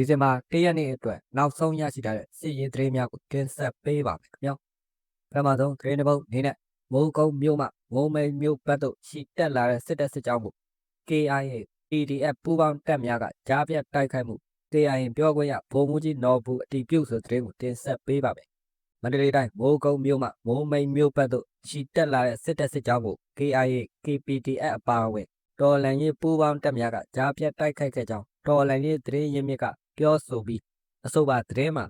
ဒီဇင်ဘာ၁ရက်နေ့အတွက်နောက်ဆုံးရရှိထားတဲ့စစ်ရေးသတင်းများကိုတင်ဆက်ပေးပါမယ်ခင်ဗျာပထမဆုံးသတင်းတစ်ပုဒ်အနေနဲ့မိုးကုတ်မြို့မှမိုးမိန်မြို့ဘက်သို့ရှီတက်လာတဲ့စစ်တပ်စစ်ကြောင်းကို KIA PDF ပူးပေါင်းတပ်များကကြားပြတ်တိုက်ခိုက်မှု KIA ပြောခွင့်ရဗိုလ်မှူးကြီးနော်ဘူးအတီးပြုတ်ဆိုတဲ့သတင်းကိုတင်ဆက်ပေးပါမယ်မန္တလေးတိုင်းမိုးကုတ်မြို့မှမိုးမိန်မြို့ဘက်သို့ရှီတက်လာတဲ့စစ်တပ်စစ်ကြောင်းကို KIA KPDF အပါအဝင်တော်လန်ရေးပူးပေါင်းတပ်များကကြားပြတ်တိုက်ခိုက်ခဲ့ကြောင်းတော်လန်ရေးသတင်းရင်းမြစ်က ပြောဆိုပြီးအဆိုပါသတင်းမှာ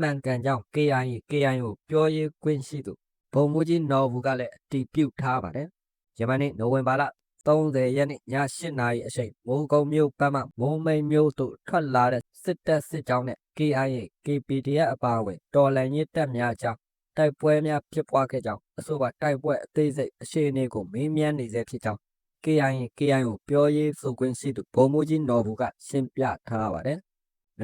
မှန်ကန်ကြောင်း KIA KIO ပြောရေးခွင့်ရှိသူဗိုလ်မှူးကြီးနော်ဘူးကလည်းအတည်ပြုထားပါတယ်။ယမနေ့နိုဝင်ဘာလ30ရက်နေ့ည8နာရီအချိန်မိုးကုံမြို့ဘက်မှမိုးမိန်မြို့သို့ထွက်လာတဲ့စစ်တပ်စစ်ကြောင်းနဲ့ KIA KPDF အပါအဝင်တော်လန်ရေးတပ်များကြောင့်တိုက်ပွဲများဖြစ်ပွားခဲ့ကြောင်းအဆိုပါတိုက်ပွဲအသေးစိတ်အခြေအနေကိုမေးမြန်းနေဆဲဖြစ်ကြောင်း KIA KIO ပြောရေးဆိုခွင့်ရှိသူဗိုလ်မှူးကြီးနော်ဘူးကရှင်းပြထားပါတယ်။မ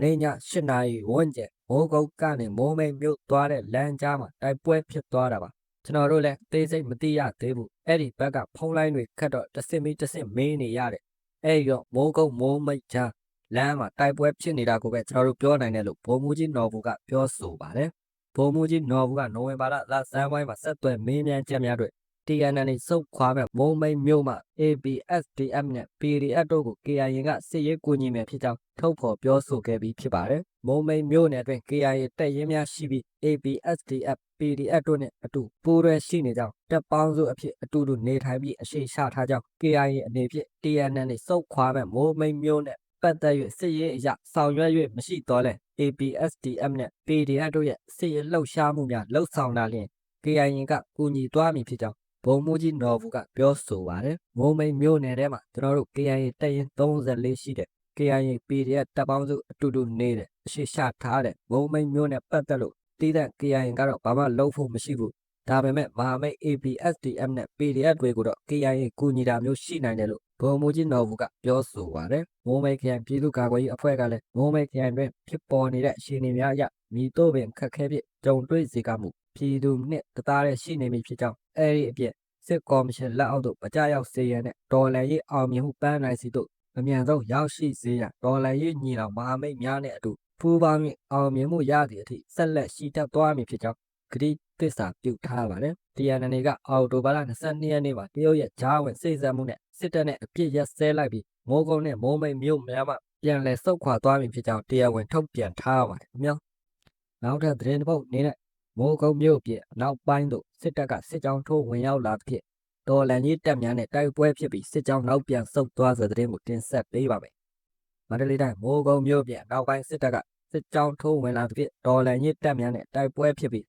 နေ့ည8နာရီဝန်းကျင်မိုးကုတ်ကနေမိုးမိန်မြို့သွားတဲ့လမ်းကြားမှာတိုက်ပွဲဖြစ်သွားတာပါ။ကျွန်တော်တို့လည်းအသေးစိတ်မသိရသေးဘူး။အဲ့ဒီဘက်ကဖုံးလိုင်းတွေခတ်တော့တစ်စင်မီတစ်စင်မေးနေရတယ်။အဲ့ဒီတော့မိုးကုတ်မိုးမိတ်ကြားလမ်းမှာတိုက်ပွဲဖြစ်နေတာကိုပဲကျွန်တော်တို့ပြောနိုင်တယ်လို့ဗိုလ်မှူးကြီးနော်ဘူးကပြောဆိုပါတယ်။ဗိုလ်မှူးကြီးနော်ဘူးကနိုဝင်ဘာလလဆန်းပိုင်းမှာဆက်သွယ်မေးမြန်းချက်များတွေ TNN စုပ်ခွာမဲ့မုံမိန်မြို့မှာ ABSDF နဲ့ PDF တို့ကို KIA ကစစ်ရေးကူညီမယ်ဖြစ်ကြောင်းထုတ်ဖော်ပြောဆိုခဲ့ပြီးဖြစ်ပါတယ်။မုံမိန်မြို့နယ်အတွင်း KIA တပ်ရင်းများရှိပြီး ABSDF PDF တို့နဲ့အတူပူးရဲရှိနေကြောင်းတပ်ပေါင်းစုအဖြစ်အတူတူနေထိုင်ပြီးအရှိရှထားကြောင်း KIA အနေဖြင့် TNN စုပ်ခွာမဲ့မုံမိန်မြို့နဲ့ပတ်သက်၍စစ်ရေးအရဆောင်ရွက်၍မရှိတော့လဲ ABSDF နဲ့ PDF တို့ရဲ့စစ်ရေးလှုပ်ရှားမှုများလှုပ်ဆောင်တာလျင် KIA ကကူညီသွားမည်ဖြစ်ကြောင်း ဘုံမူကြီးနော်ဘူးကပြောဆိုပါတယ်။မုံမိန်မြို့နယ်ထဲမှာကျွန်တော်တို့ KIA တပ်ရင်း34ရှိတဲ့ KIA PDF တပ်ပေါင်းစုအတူတူနေတယ်အရှိရှထားတဲ့မုံမိန်မြို့နယ်ပတ်သက်လို့တီးတဲ့ KIA ကတော့ဘာမှလုပ်ဖို့မရှိဘူး။ဒါပေမဲ့မဟာမိတ် ABSDM နဲ့ PDF တွေကိုတော့ KIA ကူညီတာမျိုးရှိနိုင်တယ်လို့ဘုံမူကြီးနော်ဘူးကပြောဆိုပါတယ်။မုံမိတ်ခရိုင်ပြည်သူ့ကာကွယ်ရေးအဖွဲ့ကလည်းမုံမိတ်ခရိုင်တွင်ဖြစ်ပေါ်နေတဲ့အခြေအနေများအရမိတို့ပင်ခက်ခဲဖြင့်ကြုံတွေ့စေကမှု ပြည်သူနှင့်တသားတည်းရှိနေပြီဖြစ်ကြောင်းအဲဒီအပြင်စစ်ကော်မရှင်လက်အောက်သို့မကြရောက်စေရန်နဲ့ဒေါ်လာရေးအောင်မြင်မှုပန်းနိုင်စီသို့အမြန်ဆုံးရောက်ရှိစေရန်ဒေါ်လာရေးညီတော်မဟာမိတ်များနဲ့အတူပူးပေါင်း၍အောင်မြင်မှုရသည့်အထိဆက်လက်ရှိတတ်သွားမည်ဖြစ်ကြောင်းဂတိသစ္စာပြုထားပါတယ်။ TNN ကအော်တိုဘာလ22ရက်နေ့မှာတရုတ်ရဲ့ဂျားဝင်စိတ်ဆက်မှုနဲ့စစ်တပ်နဲ့အပြစ်ရက်စဲလိုက်ပြီးမိုးကုန်းနဲ့မိုးမိတ်မြို့များမှပြန်လည်ဆုတ်ခွာသွားမည်ဖြစ်ကြောင်းတရားဝင်ထုတ်ပြန်ထားပါတယ်ခင်ဗျာ။နောက်ထပ်သတင်းတစ်ပုဒ်အနေနဲ့ မိုးကုတ်မြို့ပြည်နောက်ပိုင်းသို့စစ်တပ်ကစစ်ကြောင်းထိုးဝင်ရောက်လာသဖြင့်ဒေါ်လန်ကြီးတပ်များနဲ့တိုက်ပွဲဖြစ်ပြီးစစ်ကြောင်းနောက်ပြန်ဆုတ်သွားဆိုတဲ့သတင်းကိုတင်ဆက်ပေးပါမယ်။မန္တလေးတိုင်းမိုးကုတ်မြို့ပြည်နောက်ပိုင်းစစ်တပ်ကစစ်ကြောင်းထိုးဝင်လာသဖြင့်ဒေါ်လန်ကြီးတပ်များနဲ့တိုက်ပွဲဖြစ်ပြီး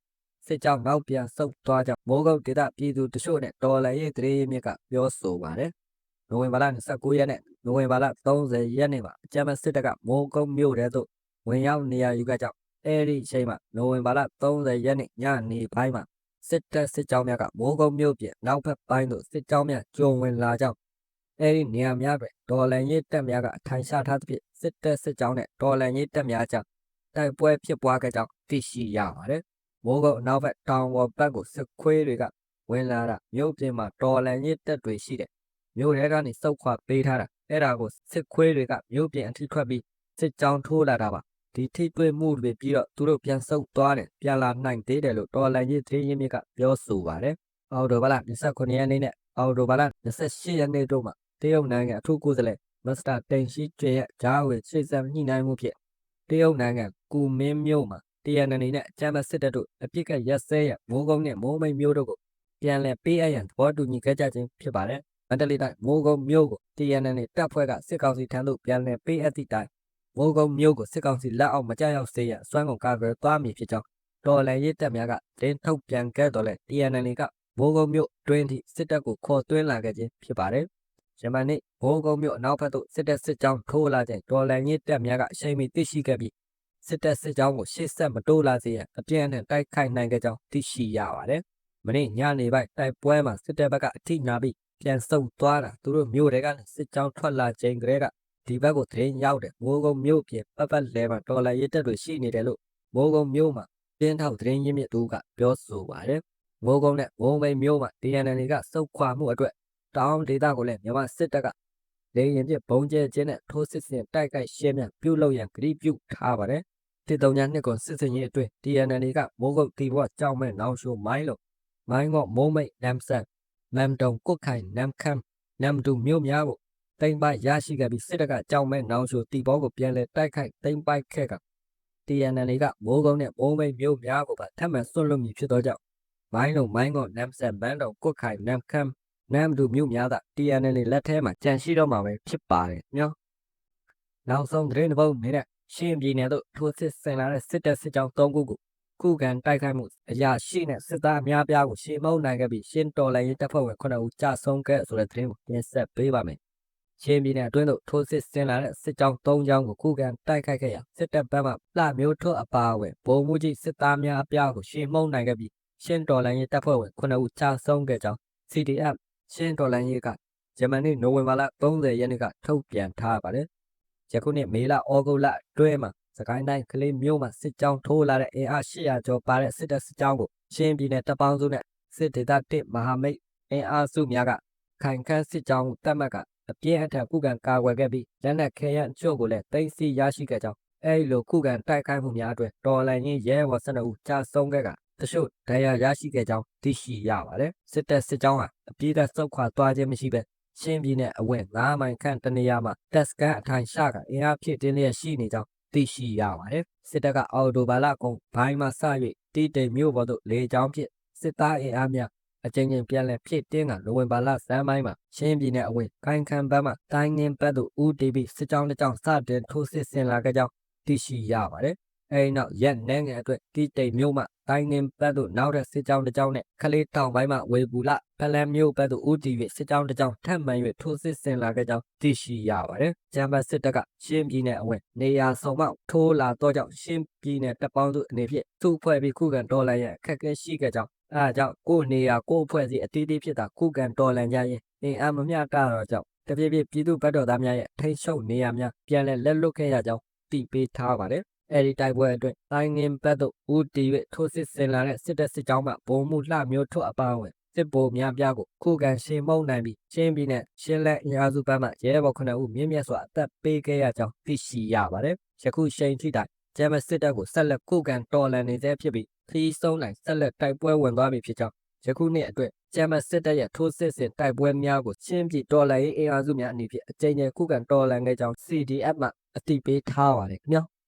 စစ်ကြောင်းနောက်ပြန်ဆုတ်သွားကြောင်းမိုးကုတ်ဒေသပြည်သူတချို့နဲ့ဒေါ်လန်ရေးတရေမြစ်ကပြောဆိုပါတယ်။နိုဝင်ဘာလ29ရက်နဲ့နိုဝင်ဘာလ30ရက်နေ့မှာအကြမ်းဖက်စစ်တပ်ကမိုးကုတ်မြို့ထဲသို့ဝင်ရောက်နေရာယူခဲ့ကြောင်း အဲဒီအချိန်မှာနိုဝင်ဘာလ30ရက်နေ့ညနေပိုင်းမှာစစ်တပ်စစ်ကြောင်းများကမိုးကုတ်မြို့ပြင်နောက်ဘက်ပိုင်းသို့စစ်ကြောင်းများကျုံဝင်လာကြောင်းအဲဒီနေရာများတွင်ဒေါ်လန်ရေးတပ်များကအထိုင်ချထားသဖြင့်စစ်တပ်စစ်ကြောင်းနဲ့ဒေါ်လန်ရေးတပ်များကြားတိုက်ပွဲဖြစ်ပွားခဲ့ကြောင်းသိရှိရပါတယ်။မိုးကုတ်နောက်ဘက်တောင်ပေါ်ဘက်ကိုစစ်ခွေးတွေကဝင်လာတာမြို့ပြင်မှာဒေါ်လန်ရေးတပ်တွေရှိတယ်။မြို့ထဲကနေစုတ်ခွာပေးထားတာအဲ့ဒါကိုစစ်ခွေးတွေကမြို့ပြင်အထိထွက်ပြီးစစ်ကြောင်းထိုးလာတာပါ ဒီထိတွေ့မှုတွေပြီးတော့သူတို့ပြန်ဆုတ်သွားတယ်ပြန်လာနိုင်သေးတယ်လို့တော်လိုင်းကြီးသတင်းရင်းမြစ်ကပြောဆိုပါတယ်အော်တိုဘာလ29ရက်နေ့နဲ့အော်တိုဘာလ28ရက်နေ့တို့မှာတရုတ်နိုင်ငံအထူးကိုယ်စားလှယ်မစ္စတာတိန်ရှိကျွေရဲ့ဂျားဝေရှေ့ဆက်ညှိနှိုင်းမှုဖြင့်တရုတ်နိုင်ငံကူမင်းမြို့မှာ TNN နဲ့အကြမ်းဖက်စစ်တပ်တို့အပြစ်ကရက်စဲရမိုးကုန်းနဲ့မိုးမိတ်မြို့တို့ကိုပြန်လည်ပေးအပ်ရန်သဘောတူညီခဲ့ကြခြင်းဖြစ်ပါတယ်မန္တလေးတိုင်းမိုးကုန်းမြို့ကို TNN တပ်ဖွဲ့ကစစ်ကောင်စီထံသို့ပြန်လည်ပေးအပ်သည့်တိုင် မိုးကုံမြို့ကိုစစ်ကောင်စီလက်အောက်မကျရောက်စေရန်စွမ်းကုန်ကာကွယ်သွားမည်ဖြစ်ကြောင်းတော်လန်ရေးတပ်များကတင်းထုတ်ပြန်ခဲ့တော်လဲ TNL ကမိုးကုံမြို့တွင်းထိစစ်တပ်ကိုခေါ်သွင်းလာခဲ့ခြင်းဖြစ်ပါတယ်။ယမန်နေ့မိုးကုံမြို့အနောက်ဘက်သို့စစ်တပ်စစ်ကြောင်းထိုးလာတဲ့တော်လန်ရေးတပ်များကအချိန်မီသိရှိခဲ့ပြီးစစ်တပ်စစ်ကြောင်းကိုရှေ့ဆက်မတိုးလာစေရန်အပြင်းအထန်တိုက်ခိုက်နိုင်ခဲ့ကြောင်းသိရှိရပါတယ်။မနေ့ညနေပိုင်းတိုက်ပွဲမှာစစ်တပ်ဘက်ကအထိနာပြီးပြန်ဆုတ်သွားတာသူတို့မြို့တွေကစစ်ကြောင်းထွက်လာချိန်ကလေးက ဒီဘက်ကိုသတင်းရောက်တယ်မိုးကုံမြို့ပြင်ပတ်ပတ်လဲမှာဒေါ်လာရစ်တက်တွေရှိနေတယ်လို့မိုးကုံမြို့မှာပြင်းထောက်သတင်းရင်းမြစ်သူကပြောဆိုပါတယ်မိုးကုံနဲ့ဝုံမိန်မြို့မှာ DNN ကစုတ်ခွာမှုအတွက်တောင်းဒေတာကိုလည်းမြန်မာစစ်တပ်ကလေရင်ပြဘုံကျဲခြင်းနဲ့ထိုးစစ်ဆင်တိုက်ခိုက်ရှင်းမြန်ပြုတ်လို့ရန်ဂရိပြုထားပါတယ်တိတုံညာနှစ်ကွန်စစ်စင်ရေးအတွင်း TNL ကမိုးကုတ်တီဘွားကြောက်မဲ့နောင်ရှိုမိုင်းလို့မိုင်းကမိုးမိတ်နမ်ဆန်နမ်တုံကုတ်ခိုင်နမ်ခမ်နမ်တူမြို့များကို တိမ့်ပိုက်ရရှိခဲ့ပြီးစစ်တပ်ကကြောက်မဲ့နောင်ရှိုတီဘောကိုပြန်လဲတိုက်ခိုက်တိမ့်ပိုက်ခဲ့က TNL ကမိုးကုန်းနဲ့မိုးမိတ်မြို့များကိုပါထပ်မံဆွတ်လွတ်မည်ဖြစ်သောကြောင့်မိုင်းလုံးမိုင်းကနမ်ဆန်ဘန်တုံကုတ်ခိုင်နမ်ခမ်နမ်တူမြို့များက TNL လက်ထဲမှာကြန့်ရှိတော့မှာပဲဖြစ်ပါတယ်နော်နောက်ဆုံးသတင်းတစ်ပုဒ်နေတဲ့ရှင်းပြည်နယ်သို့ထိုးစစ်ဆင်လာတဲ့စစ်တပ်စစ်ကြောင်း၃ခုကိုခုခံတိုက်ခိုက်မှုအရာရှိနဲ့စစ်သားအများပြားကိုရှေ့မုံနိုင်ခဲ့ပြီးရှင်းတော်လိုင်းရေးတပ်ဖွဲ့ဝင်9ဦးကြာဆုံးခဲ့ဆိုတဲ့သတင်းကိုတင်ဆက်ပေးပါမယ်။ ရှင်းပြည်နယ်အတွင်းသို့ထိုးစစ်ဆင်လာတဲ့စစ်ကြောင်း၃ကြောင်းကိုခုခံတိုက်ခိုက်ခဲ့ရာစစ်တပ်ဘက်မှလှမျိုးထွတ်အပါအဝင်ဗိုလ်မှူးကြီးစစ်သားများအပြားကိုရှေ့မုံနိုင်ခဲ့ပြီးရှင်းတော်လိုင်းရေးတပ်ဖွဲ့ဝင်9ဦးကြာဆုံးခဲ့ကြောင်း CDF ရှင်းတော်လိုင်းရေးကဂျမန်နေ့နိုဝင်ဘာလ30ရက်နေ့ကထုတ်ပြန်ထားပါတယ်။ယခုနှစ်မေလဩဂုတ်လအတွင်းမှာစကိုင်းတိုင်းကလေးမြို့မှာစစ်ကြောင်းထိုးလာတဲ့အင်အား800ကျော်ပါတဲ့စစ်တပ်စစ်ကြောင်းကိုရှင်းပြည်နယ်တပ်ပေါင်းစုနဲ့စစ်ဒေသတစ်မဟာမိတ်အင်အားစုများကခိုင်ခန့်စစ်ကြောင်းတပ်မှတ်က အပြင်းအထန်ခုခံကာကွယ်ခဲ့ပြီးလက်နက်ခဲယမ်းအချို့ကိုလည်းသိမ်းဆည်းရရှိခဲ့ကြောင်းအဲဒီလိုခုခံတိုက်ခိုက်မှုများအတွက်တော်လိုင်းရင်ရဲဘော်12ဦးကြာဆုံးခဲ့ကတချို့ဒဏ်ရာရရှိခဲ့ကြောင်းသိရှိရပါတယ်စစ်တပ်စစ်ကြောင်းဟာအပြည့်အစုံခွာသွားခြင်းမရှိဘဲရှင်းပြည်နယ်အဝင့်9မိုင်ခန့်တနေရာမှာတက်စကန်အထိုင်ရှကအင်အားဖြစ်တင်းလျက်ရှိနေကြောင်းသိရှိရပါတယ်စစ်တပ်ကအော်တိုဘာလကုံဘိုင်းမှာစ၍တီတိမ်မြို့ပေါ်သို့လေကြောင်းဖြင့်စစ်သားအင်အားများ အကြိမ်ကြိမ်ပြန်လည်ဖြစ်တင်းကနိုဝင်ဘာလစမ်းပိုင်းမှာရှင်းပြည်နယ်အဝင့်ခိုင်ခံဘက်မှတိုင်းငင်းဘက်သို့ဦးတီဗီစစ်ကြောင်းတစ်ကြောင်းစတင်ထိုးစစ်ဆင်လာခဲ့ကြောင်းသိရှိရပါတယ်အဲဒီနောက်ရက်နှဲငယ်အတွက်တီတိမ်မြို့မှတိုင်းငင်းဘက်သို့နောက်တဲ့စစ်ကြောင်းတစ်ကြောင်းနဲ့ခလေးတောင်ပိုင်းမှဝေဘူးလဖလန်မြို့ဘက်သို့ဦးတီဗီစစ်ကြောင်းတစ်ကြောင်းထပ်မံ၍ထိုးစစ်ဆင်လာခဲ့ကြောင်းသိရှိရပါတယ်။ဂျမ်ဘတ်စစ်တပ်ကရှင်းပြည်နယ်အဝင့်နေရာစုံမှထိုးလာတော့ကြောင့်ရှင်းပြည်နယ်တပ်ပေါင်းစုအနေဖြင့်သူ့ဖွဲ့ပြီးခုခံတော်လှန်ရန်အခက်အခဲရှိခဲ့ကြောင်း အဲဒါကြောင့်ကိုယ်နေရာကိုယ်ဖွဲ့စီအတီးတီးဖြစ်တာခုခံတော်လှန်ကြရင်အင်အားမမျှတာတော့ကြောင့်တပြည့်ပြည့်ပြည်သူ့ဘက်တော်သားများရဲ့ထိတ်ရှုပ်နေရများပြန်လည်လက်လွတ်ခဲ့ရကြောင်းသိပေးထားပါတယ်။အဲဒီတိုက်ပွဲအတွင်းတိုင်းငင်းဘက်သို့ဦးတီ၍ထိုးစစ်ဆင်လာတဲ့စစ်တပ်စစ်ကြောင်းမှဘုံမှုလှမျိုးထွတ်အပအဝင်စစ်ဗိုလ်များပြားကိုခုခံရှင်းမုံနိုင်ပြီးရှင်းပြီးနဲ့ရှင်းလက်အင်အားစုဘက်မှရဲဘော်9ဦးမြင့်မြတ်စွာအသက်ပေးခဲ့ရကြောင်းသိရှိရပါတယ်။ယခုချိန်ထိတိုင်ဂျမစစ်တပ်ကိုဆက်လက်ခုခံတော်လှန်နေဆဲဖြစ်ပြီး ခီးဆုံးနိုင်ဆက်လက်တိုက်ပွဲဝင်သွားပြီဖြစ်ကြောင်းယခုနှစ်အတွက်ဂျမစစ်တပ်ရဲ့ထိုးစစ်ဆင်တိုက်ပွဲများကိုရှင်းပြတော်လှန်ရေးအင်အားစုများအနေဖြင့်အကြိမ်ကြိမ်ခုခံတော်လှန်ခဲ့ကြောင်း CDF မှအတိပေးထားပါတယ်ခင်ဗျာ။